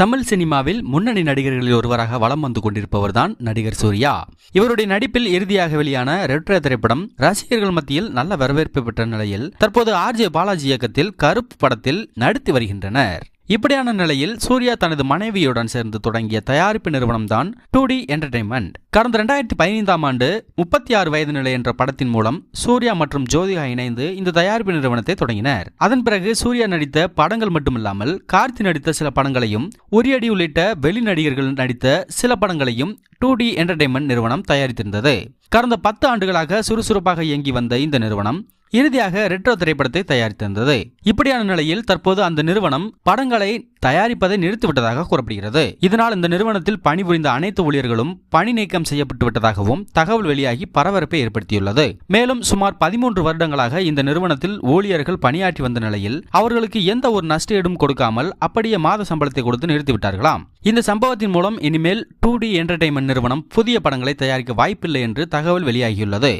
தமிழ் சினிமாவில் முன்னணி நடிகர்களில் ஒருவராக வலம் வந்து கொண்டிருப்பவர்தான் நடிகர் சூர்யா. இவருடைய நடிப்பில் இறுதியாக வெளியான ரெட்ரே திரைப்படம் ரசிகர்கள் மத்தியில் நல்ல வரவேற்பு பெற்ற நிலையில் தற்போது ஆர்ஜே பாலாஜி இயக்கத்தில் கருப்பு படத்தில் நடித்து வருகின்றனர். இப்படியான நிலையில் சூர்யா தனது மனைவியுடன் சேர்ந்து தொடங்கிய தயாரிப்பு நிறுவனம் தான் டூ டி என்டர்டைன்மெண்ட் கடந்த ரெண்டாயிரத்தி பதினைந்தாம் ஆண்டு முப்பத்தி ஆறு வயது நிலை என்ற படத்தின் மூலம் சூர்யா மற்றும் ஜோதிகா இணைந்து இந்த தயாரிப்பு நிறுவனத்தை தொடங்கினர். அதன் பிறகு சூர்யா நடித்த படங்கள் மட்டுமில்லாமல் கார்த்தி நடித்த சில படங்களையும் உரியடி உள்ளிட்ட வெளி நடிகர்கள் நடித்த சில படங்களையும் டூ டி என்டர்டைன்மெண்ட் நிறுவனம் தயாரித்திருந்தது. கடந்த பத்து ஆண்டுகளாக சுறுசுறுப்பாக இயங்கி வந்த இந்த நிறுவனம் இறுதியாக ரெட்ரோ திரைப்படத்தை தயாரித்திருந்தது. இப்படியான நிலையில் தற்போது அந்த நிறுவனம் படங்களை தயாரிப்பதை நிறுத்திவிட்டதாக கூறப்படுகிறது. இதனால் இந்த நிறுவனத்தில் பணிபுரிந்த அனைத்து ஊழியர்களும் பணி நீக்கம் செய்யப்பட்டு விட்டதாகவும் தகவல் வெளியாகி பரபரப்பை ஏற்படுத்தியுள்ளது. மேலும் சுமார் பதிமூன்று வருடங்களாக இந்த நிறுவனத்தில் ஊழியர்கள் பணியாற்றி வந்த நிலையில் அவர்களுக்கு எந்த ஒரு நஷ்டஈடும் கொடுக்காமல் அப்படியே மாத சம்பளத்தை கொடுத்து நிறுத்திவிட்டார்களாம். இந்த சம்பவத்தின் மூலம் இனிமேல் டூ டி என்டர்டைன்மெண்ட் நிறுவனம் புதிய படங்களை தயாரிக்க வாய்ப்பில்லை என்று தகவல் வெளியாகியுள்ளது.